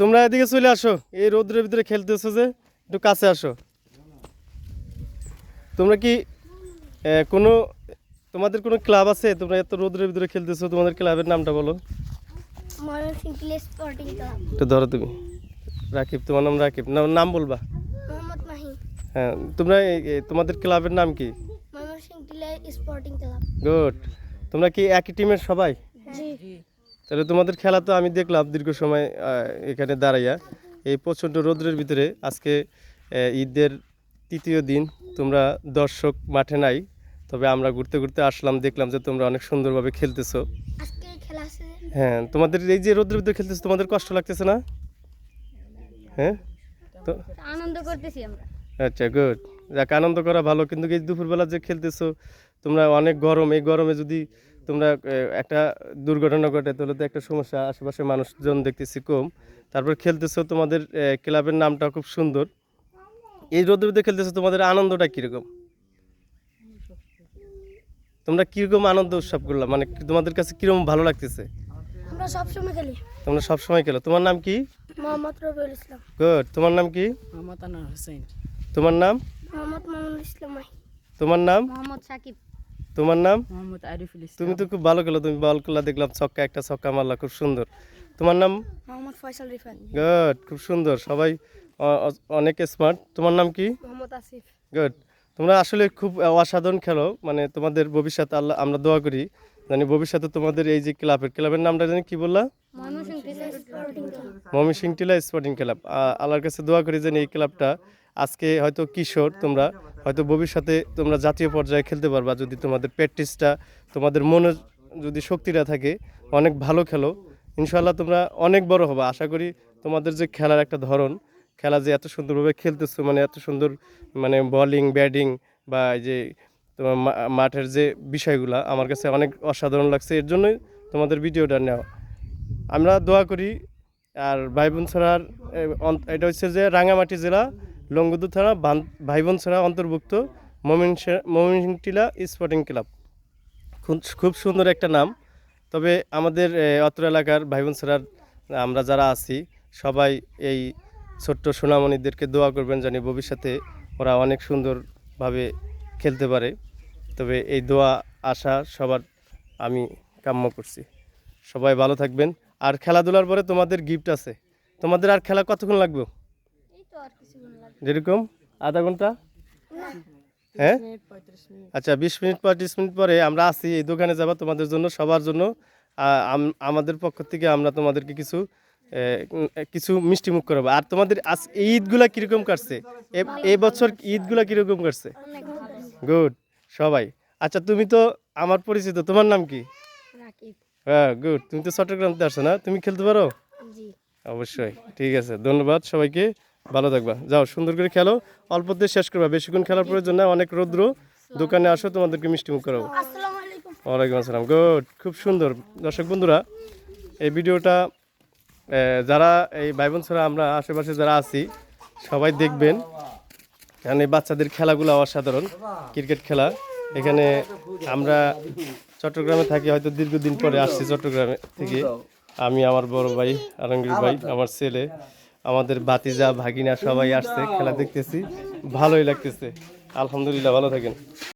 তোমরা এদিকে চলে আসো। এই রোদ্রের ভিতরে খেলতেছো যে একটু কাছে আসো। তোমরা কি কোনো তোমাদের কোনো ক্লাব আছে? তোমরা এত রোদ্রের ভিতরে খেলতেছো তোমাদের ক্লাবের নামটা বলো। একটু ধরো তুমি। রাকিব তোমার নাম রাকিব। নাম নাম বলবা। হ্যাঁ তোমরা তোমাদের ক্লাবের নাম কি? গুড। তোমরা কি একই টিমের সবাই? তাহলে তোমাদের খেলা তো আমি দেখলাম দীর্ঘ সময় এখানে দাঁড়াইয়া। এই প্রচণ্ড রৌদ্রের ভিতরে আজকে ঈদের তৃতীয় দিন। তোমরা দর্শক মাঠে নাই তবে আমরা ঘুরতে ঘুরতে আসলাম দেখলাম যে তোমরা অনেক সুন্দরভাবে খেলতেছো। হ্যাঁ তোমাদের এই যে রৌদ্রের ভিতরে খেলতেছো তোমাদের কষ্ট লাগতেছে না? হ্যাঁ? তো আনন্দ করতেছি আমরা। আচ্ছা গুড যাক আনন্দ করা ভালো কিন্তু এই দুপুরবেলা যে খেলতেছো তোমরা অনেক গরম। এই গরমে যদি তোমরা একটা দুর্ঘটনা ঘটে তাহলে তো একটা সমস্যা। আশেপাশে মানুষজন দেখতেছি কম। তারপর খেলতেছো তোমাদের ক্লাবের নামটা খুব সুন্দর। এই রোদ্রে খেলতেছো তোমাদের আনন্দটা কীরকম? তোমরা কীরকম আনন্দ উৎসব করলাম মানে তোমাদের কাছে কীরকম ভালো লাগতেছে? আমরা সবসময় খেলি। তোমরা সবসময় খেলো। তোমার নাম কি? মোহাম্মদ রবিউল ইসলাম। গুড। তোমার নাম কি? মোহাম্মদ আনোয়ার হোসেন। তোমার নাম? মোহাম্মদ মামুনুল ইসলাম তোমার নাম? মোহাম্মদ সাকিব। তোমার নাম? মোহাম্মদ আরিফুল ইসলাম। তুমি তো খুব ভালো খেলো তুমি বল খেলা দেখলাম ছক্কা একটা ছক্কা মারলা খুব সুন্দর। তোমার নাম? মোহাম্মদ ফয়সাল রিফান। গুড খুব সুন্দর সবাই অনেক স্মার্ট তোমার নাম কি? মোহাম্মদ আসিফ। গুড তোমরা আসলে খুব অসাধারণ খেলো মানে তোমাদের ভবিষ্যৎ আল্লাহ আমরা দোয়া করি জানি ভবিষ্যতে তোমাদের এই যে ক্লাবের ক্লাবের নামটা জানি কি বললা? ময়মনসিং টিলা স্পোর্টিং ক্লাব। আল্লাহর কাছে দোয়া করি যেন এই ক্লাবটা আজকে হয়তো কিশোর তোমরা হয়তো ভবিষ্যতে তোমরা জাতীয় পর্যায়ে খেলতে পারবা যদি তোমাদের প্র্যাকটিসটা তোমাদের মনে যদি শক্তিটা থাকে, অনেক ভালো খেলো। ইনশাল্লাহ তোমরা অনেক বড় হবে। আশা করি তোমাদের যে খেলার একটা ধরন, খেলা যে এত সুন্দরভাবে খেলতেছো মানে এত সুন্দর মানে বলিং ব্যাটিং বা এই যে তোমার মাঠের যে বিষয়গুলা, আমার কাছে অনেক অসাধারণ লাগছে। এর জন্যই তোমাদের ভিডিওটা নেওয়া। আমরা দোয়া করি, আর ভাই বোন ছাড়ার এটা হচ্ছে যে রাঙামাটি জেলা লঙ্গুদু থানা, বান- ভাই বোন ছাড়া অন্তর্ভুক্ত মমিন মমিনটিলা স্পোর্টিং ক্লাব। খুব সুন্দর একটা নাম। তবে আমাদের অত্র এলাকার ভাই বোন ছাড়ার আমরা যারা আছি, সবাই এই ছোট্ট সোনামণিদেরকে দোয়া করবেন জানি ভবিষ্যতে ওরা অনেক সুন্দরভাবে খেলতে পারে। তবে এই দোয়া, আশা সবার আমি কাম্য করছি। সবাই ভালো থাকবেন। আর খেলাধুলার পরে তোমাদের গিফট আছে। তোমাদের আর খেলা কতক্ষণ লাগবে এই তো আর কিছুক্ষণ লাগবে যেরকম? আধা ঘণ্টা? হ্যাঁ? আচ্ছা বিশ মিনিট পঁয়ত্রিশ মিনিট পরে আমরা আসি এই দোকানে যাব তোমাদের জন্য সবার জন্য। আমাদের পক্ষ থেকে আমরা তোমাদেরকে কিছু কিছু মিষ্টি মুখ করাবো। আর তোমাদের আজ ঈদগুলা কীরকম কাটছে? এ- এই বছর ঈদগুলা কীরকম কাটছে? গুড সবাই। আচ্ছা তুমি তো আমার পরিচিত তোমার নাম কি? হ্যাঁ গুড। তুমি তো চট্টগ্রামতে আসো না? তুমি খেলতে পারো? অবশ্যই ঠিক আছে ধন্যবাদ সবাইকে। ভালো থাকবা। যাও, সুন্দর করে খেলো। অল্পতে শেষ করবা। বেশিক্ষণ খেলার প্রয়োজন নাই। অনেক রৌদ্র। দোকানে আসো, তোমাদেরকে মিষ্টি মুখ করাবো। ওয়ালাইকুম আসসালাম। গুড খুব সুন্দর। দর্শক বন্ধুরা, এই ভিডিওটা যারা এই ভাই বোন ছাড়া আমরা আশেপাশে যারা আছি, সবাই দেখবেন। এই বাচ্চাদের খেলাগুলো অসাধারণ। ক্রিকেট খেলা। এখানে আমরা চট্টগ্রামে থাকি, হয়তো দীর্ঘদিন পরে আসছি চট্টগ্রামে থেকে। আমি, আমার বড় ভাই আলমগীর ভাই, আমার ছেলে। আমাদের বাতিজা ভাগিনা সবাই আসছে খেলা দেখতেছি। ভালোই লাগতেছে। আলহামদুলিল্লাহ ভালো থাকেন।